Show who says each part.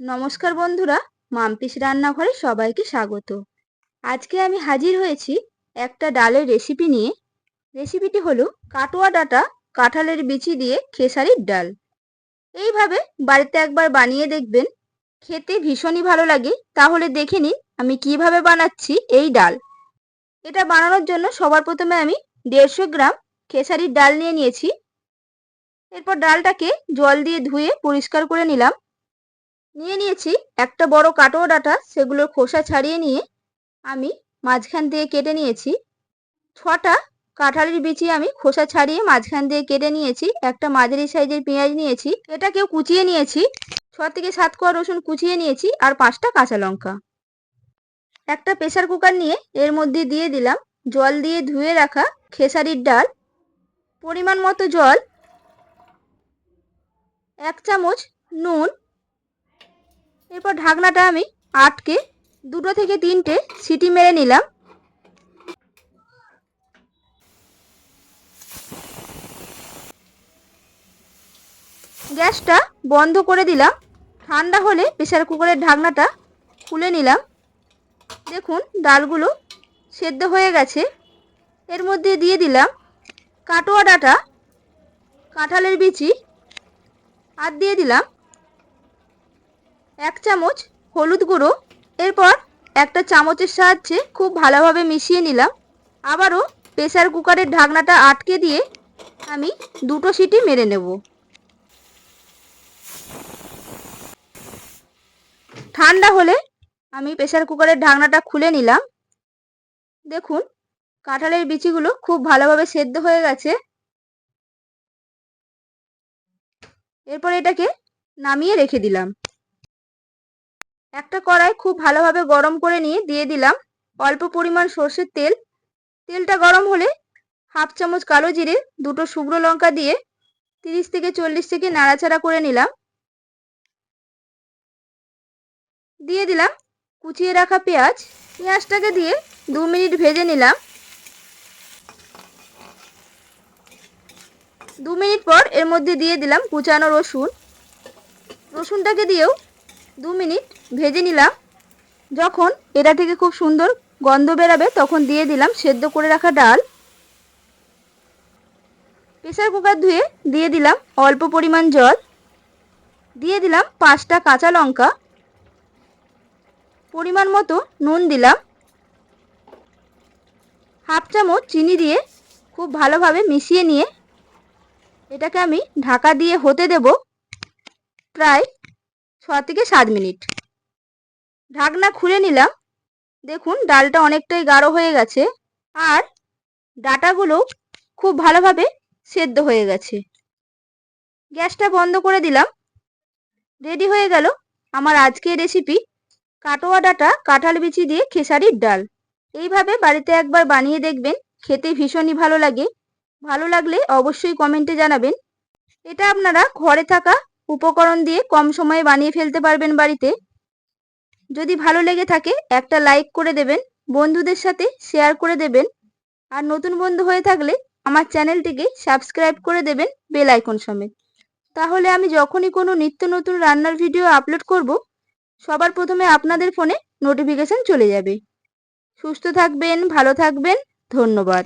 Speaker 1: নমস্কার বন্ধুরা, মাম্পিস রান্নাঘরে সবাইকে স্বাগত। আজকে আমি হাজির হয়েছি একটা ডালের রেসিপি নিয়ে। রেসিপিটি হলো কাটোয়া ডাটা কাঁঠালের বিচি দিয়ে খেসারির ডাল। এইভাবে বাড়িতে একবার বানিয়ে দেখবেন। খেতে ভীষণই ভালো লাগে। তাহলে দেখে নিন আমি কীভাবে বানাচ্ছি এই ডাল। এটা বানানোর জন্য সবার প্রথমে আমি দেড়শো গ্রাম খেসারির ডাল নিয়ে নিয়েছি। এরপর ডালটাকে জল দিয়ে ধুয়ে পরিষ্কার করে নিলাম। নিয়ে নিয়েছি। একটা বড় কাটোয়া ডাটা সেগুলোর খোসা ছাড়িয়ে নিয়ে আমি মাঝখান দিয়ে কেটে নিয়েছি। ছটা কাঁঠালের বিচি আমি খোসা ছাড়িয়ে মাঝখান দিয়ে কেটে নিয়েছি। একটা মাঝারি সাইজের পেঁয়াজ নিয়েছি। এটাকেও কুচিয়ে নিয়েছি। ছ থেকে সাত কোয়া রসুন কুচিয়ে নিয়েছি আর পাঁচটা কাঁচা লঙ্কা। একটা প্রেসার কুকার নিয়ে এর মধ্যে দিয়ে দিলাম। জল দিয়ে ধুয়ে রাখা খেসারির ডাল। পরিমাণ মতো জল। এক চামচ নুন। এরপর ঢাকনাটা আমি আটকে দুটো থেকে তিনটে সিটি মেরে নিলাম। গ্যাসটা বন্ধ করে দিলাম। ঠান্ডা হলে প্রেশার কুকারের ঢাকনাটা খুলে নিলাম। দেখুন, ডালগুলো সেদ্ধ হয়ে গেছে। এর মধ্যে দিয়ে দিলাম কাটোয়া ডাটা, কাঁঠালের বিচি, আর দিয়ে দিলাম এক চামচ হলুদ গুঁড়ো, এরপর একটা চামচের সাহায্যে খুব ভালোভাবে মিশিয়ে নিলাম। আবারও প্রেসার কুকারের ঢাকনাটা আটকে দিয়ে আমি দুটো সিটি মেরে নেব। ঠান্ডা হলে আমি প্রেসার কুকারের ঢাকনাটা খুলে নিলাম। দেখুন, কাঁঠালের বিচিগুলো খুব ভালোভাবে সেদ্ধ হয়ে গেছে। এরপর এটাকে নামিয়ে রেখে দিলাম। একটা কড়াই খুব ভালোভাবে গরম করে নিয়ে দিয়ে দিলাম। অল্প পরিমাণ সর্ষের তেল। তেলটা গরম হলে হাফ চামচ কালো জিরে, দুটো শুকনো লঙ্কা দিয়ে তিরিশ থেকে চল্লিশ থেকে নাড়াচাড়া করে নিলাম। দিয়ে দিলাম কুচিয়ে রাখা পেঁয়াজ। পেঁয়াজটাকে দিয়ে দু মিনিট ভেজে নিলাম। দু মিনিট পর এর মধ্যে দিয়ে দিলাম কুচানো রসুন। রসুনটাকে দিয়েও দু মিনিট ভেজে নিলাম। যখন এটা থেকে খুব সুন্দর গন্ধ বেরাবে, তখন দিয়ে দিলাম সেদ্ধ করে রাখা ডাল। প্রেসার কুকার ধুয়ে দিয়ে দিলাম অল্প পরিমাণ জল। দিয়ে দিলাম পাঁচটা কাঁচা লঙ্কা। পরিমাণ মতো নুন দিলাম। হাফ চামচ চিনি দিয়ে খুব ভালোভাবে মিশিয়ে নিয়ে এটাকে আমি ঢাকা দিয়ে হতে দেব প্রায় ছ থেকে সাত মিনিট। ঢাকনা খুলে নিলাম। দেখুন, ডালটা অনেকটাই গাঢ় হয়ে গেছে আর ডাটাগুলো খুব ভালোভাবে সেদ্ধ হয়ে গেছে। গ্যাসটা বন্ধ করে দিলাম। রেডি হয়ে গেল আমার আজকের রেসিপি কাটোয়া ডাটা কাঁঠাল বিচি দিয়ে খেসারির ডাল। এইভাবে বাড়িতে একবার বানিয়ে দেখবেন, খেতে ভীষণই ভালো লাগে। ভালো লাগলে অবশ্যই কমেন্টে জানাবেন। এটা আপনারা ঘরে থাকা উপকরণ দিয়ে কম সময়ে বানিয়ে ফেলতে পারবেন বাড়িতে। যদি ভালো লেগে থাকে, একটা লাইক করে দেবেন, বন্ধুদের সাথে শেয়ার করে দেবেন, আর নতুন বন্ধু হয়ে থাকলে আমার চ্যানেলটিকে সাবস্ক্রাইব করে দেবেন বেল আইকন সমেত। তাহলে আমি যখনই কোনো নিত্য নতুন রান্নার ভিডিও আপলোড করব, সবার প্রথমে আপনাদের ফোনে নোটিফিকেশান চলে যাবে। সুস্থ থাকবেন, ভালো থাকবেন, ধন্যবাদ।